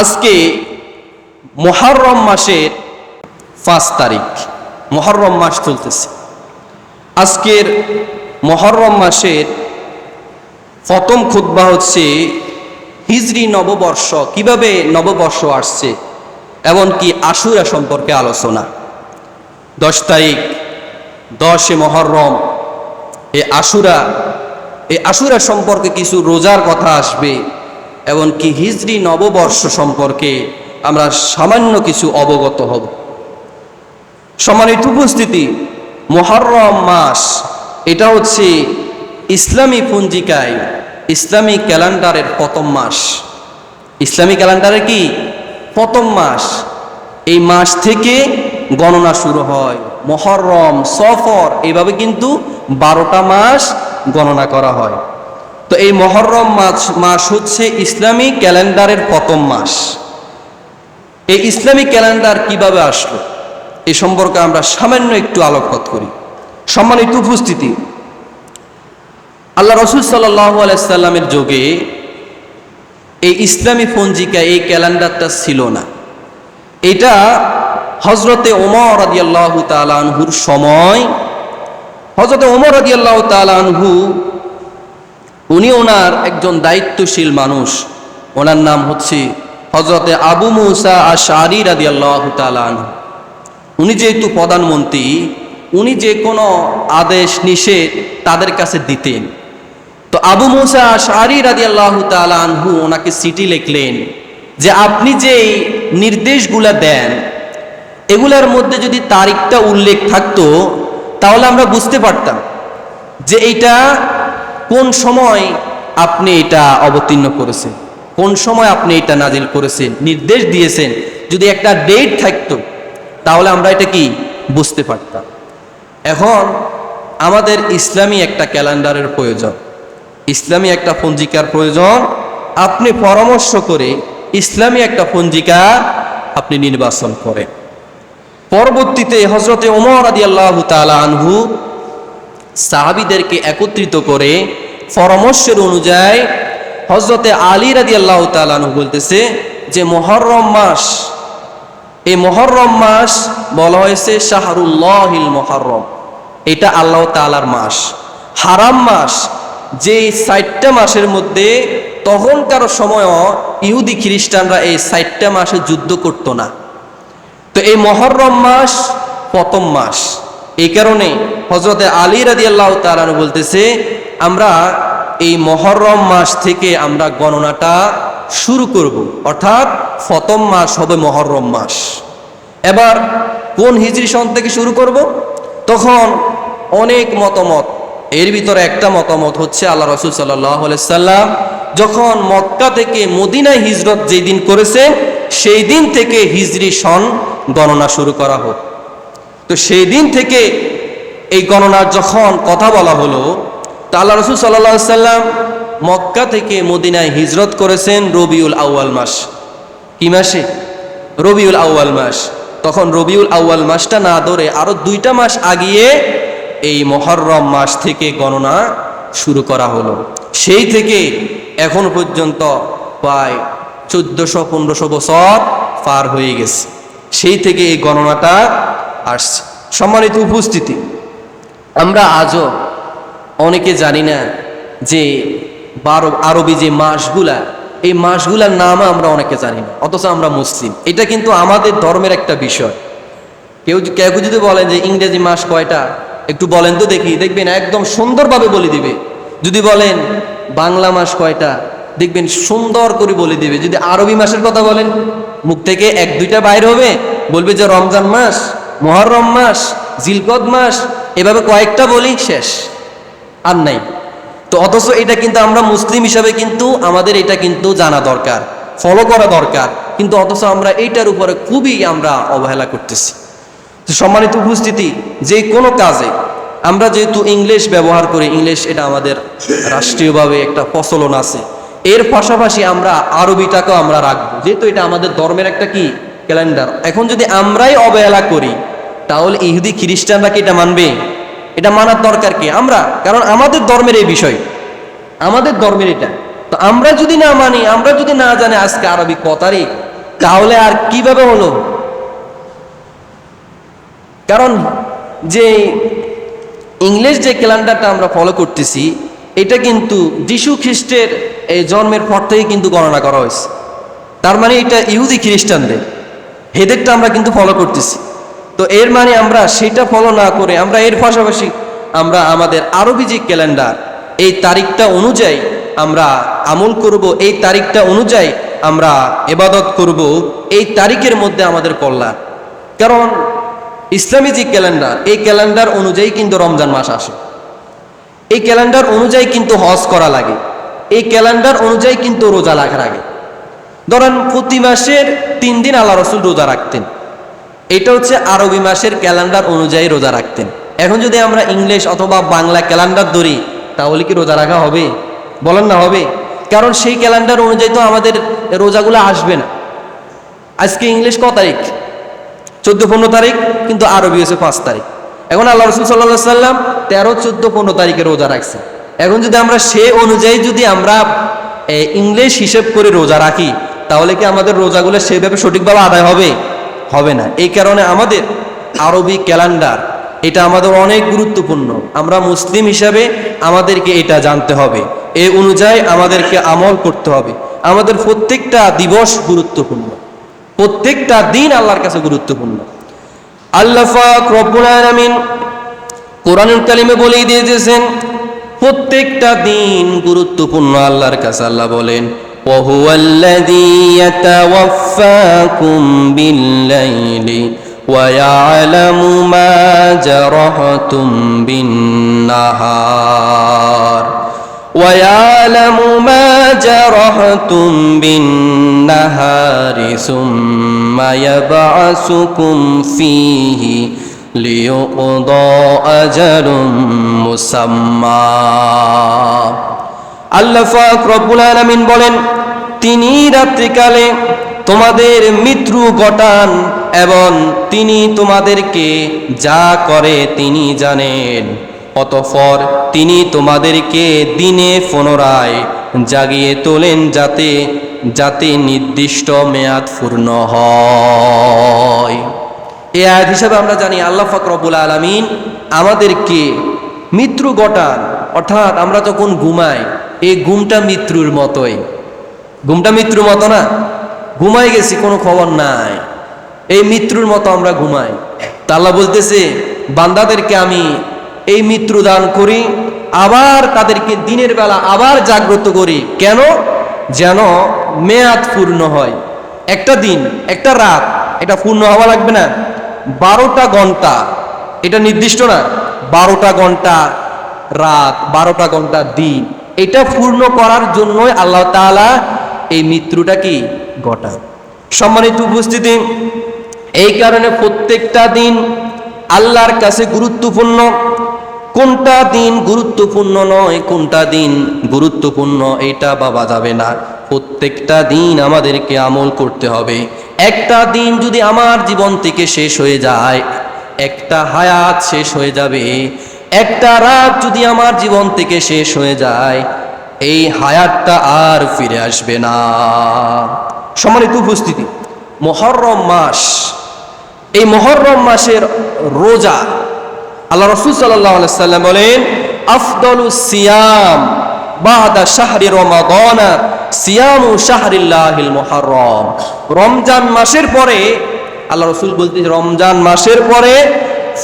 আজকে মহরম মাসের পাঁচ তারিখ। মহরম মাস চলতেছে। আজকের মহরম মাসের প্রথম খুতবা হচ্ছে হিজরি নববর্ষ। কীভাবে নববর্ষ আসছে এমনকি আশুরা সম্পর্কে আলোচনা। দশ তারিখ, দশে মহরম এ আশুরা এই আশুরা সম্পর্কে কিছু রোজার কথা আসবে। এমনকি হিজরি নববর্ষ সম্পর্কে আমরা সামান্য কিছু অবগত হব। সম্মানিত উপস্থিতি মহরম মাস, এটা হচ্ছে ইসলামী পঞ্জিকায় ইসলামী ক্যালেন্ডারের প্রথম মাস। ইসলামী ক্যালেন্ডারে কি? প্রথম মাস। এই মাস থেকে গণনা শুরু হয়। মহরম সফর এইভাবে কিন্তু বারোটা মাস গণনা করা হয়। তো এই মহরম মাস মাস হচ্ছে ইসলামী ক্যালেন্ডারের প্রথম মাস। এই ইসলামী ক্যালেন্ডার কীভাবে আসলো? এ সম্পর্কে আমরা সামান্য একটু আলোকপাত করি। সম্মানিত উপস্থিতি, আল্লাহ রসুল সাল্লামের যোগে এই ইসলামী পঞ্জিকা, এই ক্যালেন্ডারটা ছিল না। এটা হজরতে ওমর আদিয়াল্লাহ তালানহুর সময় হজরতে ওমর আদিয়াল্লাহ তালানহু উনি ওনার একজন দায়িত্বশীল মানুষ। ওনার নাম হচ্ছে হজরতে আবু মুসা আশারি রাদি আল্লাহ উনি যেহেতু প্রধানমন্ত্রী, উনি যে কোনো আদেশ, নিষেধ তাদের কাছে দিতেন। তো আবু মুসা আশারি রাদি আল্লাহ তালানহু ওনাকে সিটি লিখলেন যে, আপনি যে নির্দেশগুলা দেন, এগুলার মধ্যে যদি তারিখটা উল্লেখ থাকতো, তাহলে আমরা বুঝতে পারতাম যে এইটা কোন সময় আপনি এটা অবতীর্ণ করেছেন? কোন সময় আপনি এটা নাজিল করেছেন? নির্দেশ দিয়েছেন? যদি একটা ডেট থাকতো, তাহলে আমরা এটা কি বুঝতে পারতাম। এখন আমাদের ইসলামী একটা ক্যালেন্ডারের প্রয়োজন। ইসলামী একটা পঞ্জিকার প্রয়োজন। আপনি পরামর্শ করে ইসলামী একটা পঞ্জিকা আপনি নির্বাচন করেন। পরবর্তীতে হজরতে ওমর আদি আল্লাহ তালা আনহু সাহাবিদেরকে একত্রিত করে পরামর্শের অনুযায়ী হজরতে আলী রাদি আল্লাহ তালানহু বলতেছে যে মহরম মাস, এই মহরম মাস বলা হয়েছে শাহরুল্লাহিল মহরম এটা আল্লাহ তালার মাস। হারাম মাস যে ষাটটা মাসের মধ্যে তখনকার সময়ও ইহুদি খ্রিস্টানরা এই ষাটটা মাসে যুদ্ধ করতো না। তো এই মহরম মাস প্রথম মাস। এই কারণে হজরতে আলী রাদি আল্লাহ তালানু বলতেছে, আমরা এই মহরম মাস থেকে আমরা গণনাটা শুরু করব। অর্থাৎ ফতম মাস হবে মহরম মাস। এবার কোন হিজরি সন থেকে শুরু করব? তখন অনেক মতামত। এর ভিতরে একটা মতামত হচ্ছে আল্লাহ রসুল সাল্লাহ সাল্লাম যখন মক্কা থেকে মদিনায় হিজরত যেই দিন করেছেন, সেই দিন থেকে হিজরি সন গণনা শুরু করা হোক। তো সেই দিন থেকে এই গণনার যখন কথা বলা হলো, তা আল্লাহ রসুল সাল্লা সাল্লাম মক্কা থেকে মদিনায় হিজরত করেছেন রবিউল আউয়াল মাস। কি মাসে? রবিউল আউয়াল মাস। তখন রবিউল আউয়াল মাসটা না ধরে আরও দুইটা মাস আগিয়ে এই মহরম মাস থেকে গণনা শুরু করা হলো। সেই থেকে এখন পর্যন্ত প্রায় চোদ্দশো পনেরোশো বছর পার হয়ে গেছে। সেই থেকে এই গণনাটা আসছে সম্মানিত উপস্থিতি। আমরা আজও অনেকে জানি না যে বারো আরবি যে মাসগুলা, এই মাসগুলার নাম আমরা অনেকে জানি না, অথচ আমরা মুসলিম। এটা কিন্তু আমাদের ধর্মের একটা বিষয়। কেউ কেউ যদি বলেন যে ইংরেজি মাস কয়টা, একটু বলেন তো দেখি। দেখবেন একদম সুন্দরভাবে বলে দিবে। যদি বলেন বাংলা মাস কয়টা, দেখবেন সুন্দর করে বলে দিবে। যদি আরবি মাসের কথা বলেন, মুখ থেকে এক দুইটা বাইর হবে, বলবে যে রমজান মাস মহরম মাস, জিলকদ মাস, এভাবে কয়েকটা বলি শেষ। আর নাই। তো অথচ এটা কিন্তু আমরা মুসলিম হিসাবে কিন্তু আমাদের এটা কিন্তু জানা দরকার ফলো করা দরকার। কিন্তু অথচ আমরা এইটার উপরে খুবই আমরা অবহেলা করতেছি। তো সম্মানিত উপস্থিতি, যে কোনো কাজে আমরা যেহেতু ইংলিশ ব্যবহার করি, ইংলিশ এটা আমাদের রাষ্ট্রীয়ভাবে একটা প্রচলন আছে। এর পাশাপাশি আমরা আরবিটাকেও আমরা রাখব। যেহেতু এটা আমাদের ধর্মের একটা কি? ক্যালেন্ডার। এখন যদি আমরাই অবহেলা করি, তাহলে ইহুদি খ্রিস্টানরা কি এটা মানবে? এটা মানার দরকার কি? আমরা? কারণ আমাদের ধর্মের এই বিষয়। আমাদের ধর্মের এটা। তো আমরা যদি না মানি, আমরা যদি না জানি আজকে আরবি ক তারিখ তাহলে আর কীভাবে হলো? কারণ যে ইংলিশ যে ক্যালেন্ডারটা আমরা ফলো করতেছি, এটা কিন্তু যিশু খ্রিস্টের এই জন্মের পর থেকে কিন্তু গণনা করা হয়েছে। তার মানে এটা ইহুদি খ্রিস্টানদের। হেদেরটা আমরা কিন্তু ফলো করতেছি। তো এর মানে আমরা সেটা ফলো না করে আমরা এর পাশাপাশি আমরা আমাদের আরবি যে ক্যালেন্ডার এই তারিখটা অনুযায়ী আমরা আমল করব, এই তারিখটা অনুযায়ী আমরা এবাদত করব, এই তারিখের মধ্যে আমাদের কল্যাণ। কারণ ইসলামী যে ক্যালেন্ডার এই ক্যালেন্ডার অনুযায়ী কিন্তু রমজান মাস আসে। এই ক্যালেন্ডার অনুযায়ী কিন্তু হজ করা লাগে। এই ক্যালেন্ডার অনুযায়ী কিন্তু রোজা রাখা লাগে ধরেন প্রতি মাসের তিন দিন আল্লাহ রসুল রোজা রাখতেন। এটা হচ্ছে আরবি মাসের ক্যালেন্ডার অনুযায়ী রোজা রাখতেন। এখন যদি আমরা ইংলিশ অথবা বাংলা ক্যালেন্ডার ধরি, তাহলে কি রোজা রাখা হবে? বলেন না, হবে। কারণ সেই ক্যালেন্ডার অনুযায়ী তো আমাদের রোজাগুলো আসবে না। আজকে ইংলিশ ক তারিখ? চোদ্দ, পনেরো তারিখ, কিন্তু আরবি হচ্ছে পাঁচ তারিখ। এখন আল্লাহ রসুল সাল্লাহ সাল্লাম তেরো, চোদ্দ, পনেরো তারিখে রোজা রাখছে এখন যদি আমরা সে অনুযায়ী যদি আমরা ইংলিশ হিসেব করে রোজা রাখি তাহলে কি আমাদের রোজাগুলো সেভাবে সঠিকভাবে আদায় হবে? হবে না। এই কারণে আমাদের আরবি ক্যালেন্ডার, এটা আমাদের অনেক গুরুত্বপূর্ণ। আমরা মুসলিম হিসাবে আমাদেরকে এটা জানতে হবে। এ অনুযায়ী আমাদেরকে আমল করতে হবে। আমাদের প্রত্যেকটা দিবস গুরুত্বপূর্ণ। প্রত্যেকটা দিন আল্লাহর কাছে গুরুত্বপূর্ণ। আল্লাহ রব্বুল আলামিন কোরআনুল কালিমে বলেই দিয়েছেন, প্রত্যেকটা দিন গুরুত্বপূর্ণ আল্লাহর কাছে। আল্লাহ বলেন وهو الذي يتوفاكم بالليل ويعلم ما جرحتم بالنهار ويعلم ما جرحتم بالنهار ثم يبعثكم فيه ليقضى أجل مسمى আল্লাহ রব্বুল আলামিন বলেন, তিনি রাত্রিকালে তোমাদের মৃত্যু ঘটান এবং তিনি তোমাদেরকে যা করে তিনি জানেন। অতঃপর তিনি তোমাদেরকে দিনে পুনরায় জাগিয়ে তোলেন যাতে যাতে নির্দিষ্ট মেয়াদ পূর্ণ হয়। এই আয়াত হিসাবে আমরা জানি, আল্লাহ ফাকরবুল আলমিন আমাদেরকে মৃত্যু ঘটান। অর্থাৎ আমরা যখন ঘুমাই এই ঘুমটা মৃত্যুর মতোই। ঘুমটা মৃত্যুর মতো না? ঘুমাই গেছি, কোনো খবর নাই। এই মৃত্যুর মতো আমরা ঘুমাই। তা আল্লাহ বলতেছে, বান্দাদেরকে আমি এই মৃত্যু দান করি, আবার তাদেরকে দিনের বেলা আবার জাগ্রত করি। কেন? যেন মেয়াদ পূর্ণ হয়। একটা দিন, একটা রাত, এটা পূর্ণ হওয়া লাগবে না। বারোটা ঘণ্টা, এটা নির্দিষ্ট না। বারোটা ঘণ্টা রাত, বারোটা ঘণ্টা দিন। এটা পূর্ণ করার জন্যই আল্লাহ তাআলা এই মৃত্যুটা কি ঘটায়। সম্মানিত উপস্থিতি, এই কারণে প্রত্যেকটা দিন আল্লাহর কাছে গুরুত্বপূর্ণ। কোনটা দিন গুরুত্বপূর্ণ নয়, কোনটা দিন গুরুত্বপূর্ণ এটা বাবা যাবে না। প্রত্যেকটা দিন আমাদেরকে আমল করতে হবে। একটা দিন যদি আমার জীবন থেকে শেষ হয়ে যায়, একটা হায়াত শেষ হয়ে যাবে একটা রাত যদি আমার জীবন থেকে শেষ হয়ে যায়, এই হায়াতটা আর ফিরে আসবে না। সম্মানিত উপস্থিতি, মহরম মাস, এই মহরম মাসের রোজা, আল্লাহ রসুল সাল্লাহ সাল্লাম বলেন, আফদলু সিয়াম বাদা শাহরি রমাদানা সিয়ামু শাহরিল্লাহিল মুহাররম রমজান মাসের পরে, আল্লাহ রসুল বলতে রমজান মাসের পরে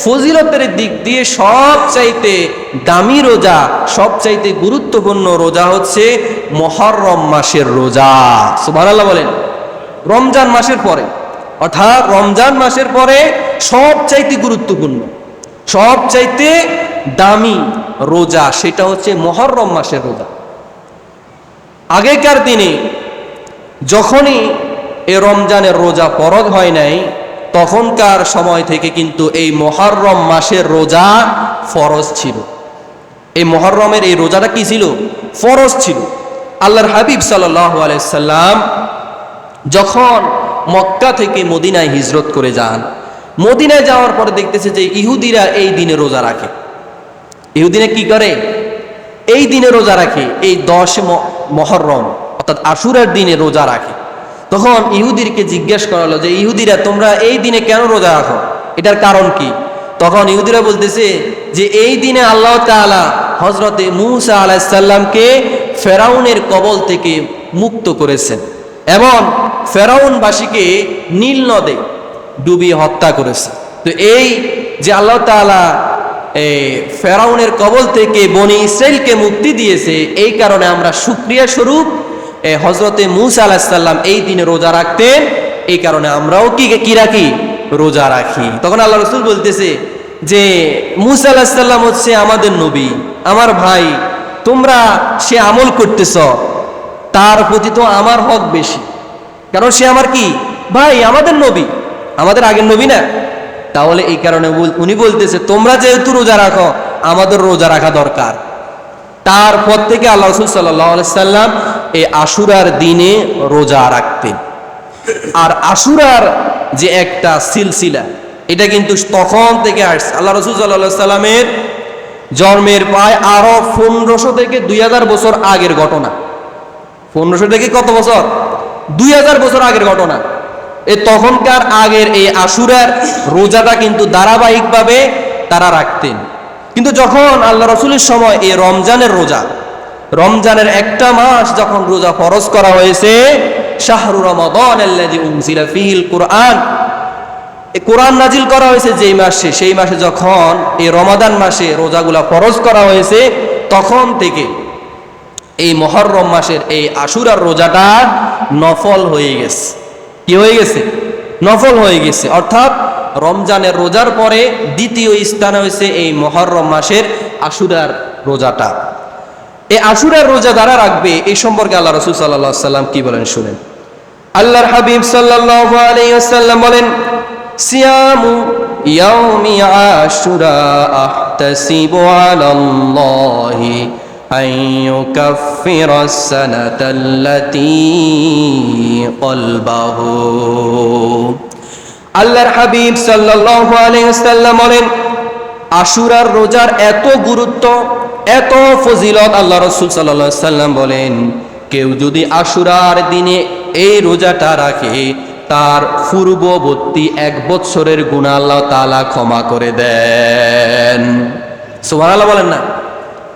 ফজিলতের দিক দিয়ে সবচাইতে দামি রোজা, সবচাইতে গুরুত্বপূর্ণ রোজা হচ্ছে মহরম মাসের রোজা। সুবহানাল্লাহ বলেন। রমজান মাসের পরে, অর্থাৎ রমজান মাসের পরে সবচাইতে গুরুত্বপূর্ণ, সবচাইতে দামি রোজা সেটা হচ্ছে মহরম মাসের রোজা। আগেকার দিনে যখনই এ রমজানের রোজা ফরজ হয় নাই তখনকার সময় থেকে কিন্তু এই মহরম মাসের রোজা ফরজ ছিল। এই মহরমের এই রোজাটা কি ছিল? ফরজ ছিল। আল্লাহর হাবিব সাল্লাহ আলাইসাল্লাম যখন মক্কা থেকে মদিনায় হিজরত করে যান, মদিনায় যাওয়ার পরে দেখতেছে যে ইহুদিরা এই দিনে রোজা রাখে। ইহুদিনে কি করে? এই দিনে রোজা রাখে, এই দশ মহরম, অর্থাৎ আশুরের দিনে রোজা রাখে। তখন ইহুদিরকে জিজ্ঞেস করালো যে, ইহুদিরা, তোমরা এই দিনে কেন রোজা রাখো? এটার কারণ কি? তখন ইহুদিরা বলতেছে যে, এই দিনে আল্লাহ তাআলা হজরতে মুসা আলাহিসাল্লামকে ফেরাউনের কবল থেকে মুক্ত করেছেন এবং ফেরাউনবাসীকে নীল নদে ডুবিয়ে হত্যা করেছে। তো এই যে আল্লাহ এই ফেরাউনের কবল থেকে বনি ইসরায়েলকে মুক্তি দিয়েছে, এই কারণে আমরা সুক্রিয়া স্বরূপ হজরতে মুসা আলাহিসাল্লাম এই দিনে রোজা রাখতেন, এই কারণে আমরাও কি কি রাখি? রোজা রাখি। তখন আল্লাহ রসুল বলতেছে যে, মুসা আলাহিসাল্লাম হচ্ছে আমাদের নবী, আমার ভাই, তোমরা সে আমল করতেছ, তার প্রতি তো আমার হক বেশি। কারণ সে আমার কি? ভাই, আমাদের নবী। আমাদের আগের নবী না? তাহলে এই কারণে উনি বলতেছে, তোমরা যেহেতু রোজা রাখো, আমাদের রোজা রাখা দরকার। তারপর থেকে আল্লাহ রসুল সাল্লাহ সাল্লাম এই আশুরার দিনে রোজা রাখতেন আর আশুরার যে একটা সিলসিলা, এটা কিন্তু তখন থেকে আসছে। আল্লাহ রসুল সাল্লাহ সাল্লামের জন্মের প্রায় আরও পনেরোশো থেকে দুই হাজার বছর আগের ঘটনা। পনেরোশো থেকে কত বছর? দুই হাজার বছর আগের ঘটনা। এ তখনকার আগের এই আশুরার রোজাটা কিন্তু ধারাবাহিকভাবে তারা রাখতেন। কিন্তু যখন আল্লাহ রসুলের সময় এই রমজানের রোজা রমজানের একটা মাস যখন রোজা ফরজ করা হয়েছে, শাহরু রমাদান কুরআন। কোরআন নাজিল করা হয়েছে যেই মাসে, সেই মাসে যখন এই রমাদান মাসে রোজাগুলা ফরজ করা হয়েছে, তখন থেকে এই মহরম মাসের এই আশুরার রোজাটা নফল হয়ে গেছে। কি হয়ে গেছে? নফল হয়ে গেছে। অর্থাৎ রমজানের রোজার পরে দ্বিতীয় স্থানে হয়েছে এই মহরম মাসের আশুরার রোজাটা। এই আশুরার রোজা যারা রাখবে, এই সম্পর্কে আল্লাহ রসুল সাল্লাহ সাল্লাম কি বলেন শুনেন। আল্লাহর হাবিব ওয়াসাল্লাম বলেন, সিয়ামু আল্লাহর হাবিব সাল্লাল্লাহু বলেন আশুরার রোজার এত গুরুত্ব, এত ফজিলত আল্লাহ রসুল সাল্লাহ সাল্লাম বলেন, কেউ যদি আশুরার দিনে এই রোজাটা রাখে, তার পূর্ববর্তী এক বৎসরের গুণা আল্লাহ তালা ক্ষমা করে দেন। সুবহানাল্লাহ বলেন না,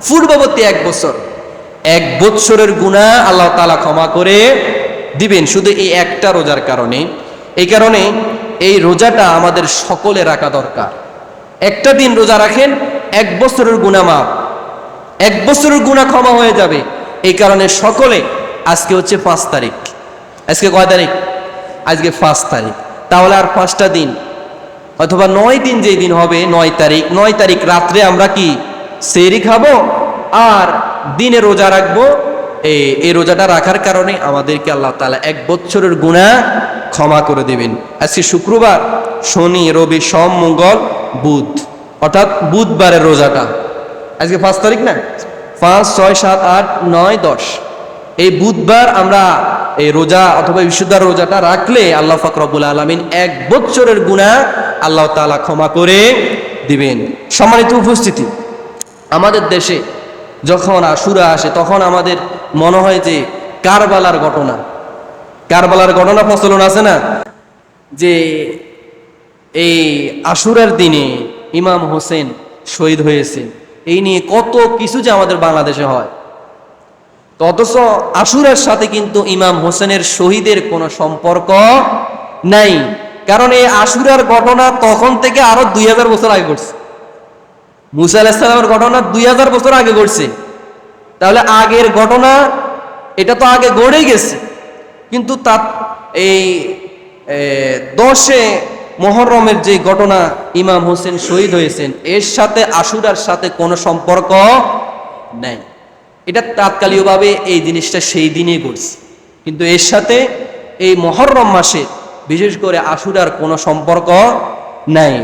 পূর্ববর্তী এক বছর এক বৎসরের গুণা আল্লাহ তালা ক্ষমা করে দিবেন শুধু এই একটা রোজার কারণে। এই কারণে এই রোজাটা আমাদের সকলে রাখা দরকার। একটা দিন রোজা রাখেন, এক বছরের গুণা মাপ এক বছরের গুণা ক্ষমা হয়ে যাবে। এই কারণে সকলে আজকে হচ্ছে পাঁচ তারিখ। আজকে কয় তারিখ? আজকে পাঁচ তারিখ। তাহলে আর পাঁচটা দিন অথবা নয় দিন যেই দিন হবে, নয় তারিখ নয় তারিখ রাত্রে আমরা কি সেরি খাব আর দিনে রোজা রাখব? এই এই রোজাটা রাখার কারণে আমাদেরকে আল্লাহ তাআলা এক বছরের গুণা ক্ষমা করে দেবেন। আজকে শুক্রবার, শনি, রবি, সম, মঙ্গল, বুধ। অর্থাৎ বুধবারের রোজাটা। আজকে পাঁচ তারিখ না? পাঁচ, ছয়, সাত, আট, নয়, দশ। এই বুধবার আমরা এই রোজা অথবা বিশুদ্ধার রোজাটা রাখলে আল্লাহ ফাকরবুল আলমিন এক বছরের গুণা আল্লাহ তাআলা ক্ষমা করে দিবেন। সম্মানিত উপস্থিতি, আমাদের দেশে যখন আশুরা আসে, তখন আমাদের মনে হয় যে কারবালার ঘটনা। কারবালার ঘটনা প্রচলন আছে না? যে এই আশুরার দিনে ইমাম হোসেন শহীদ হয়েছে এই নিয়ে কত কিছু যে আমাদের বাংলাদেশে হয়। তো অথচ আশুরার সাথে কিন্তু ইমাম হোসেনের শহীদের কোনো সম্পর্ক নাই। কারণ এই আশুরার ঘটনা তখন থেকে আরও দুই হাজার বছর আগে ঘটছে। মুসা আলাহিসাল্লামের ঘটনা দুই হাজার বছর আগে ঘটছে। তাহলে আগের ঘটনা, এটা তো আগে গড়েই গেছে। কিন্তু তার এই দশে মহরমের যে ঘটনা ইমাম হোসেন শহীদ হয়েছেন, এর সাথে, আশুরার সাথে কোনো সম্পর্ক নেই। এটা তাৎকালীয়ভাবে এই জিনিসটা সেই দিনেই ঘটছে। কিন্তু এর সাথে এই মহরম মাসে বিশেষ করে আশুরার কোনো সম্পর্ক নাই।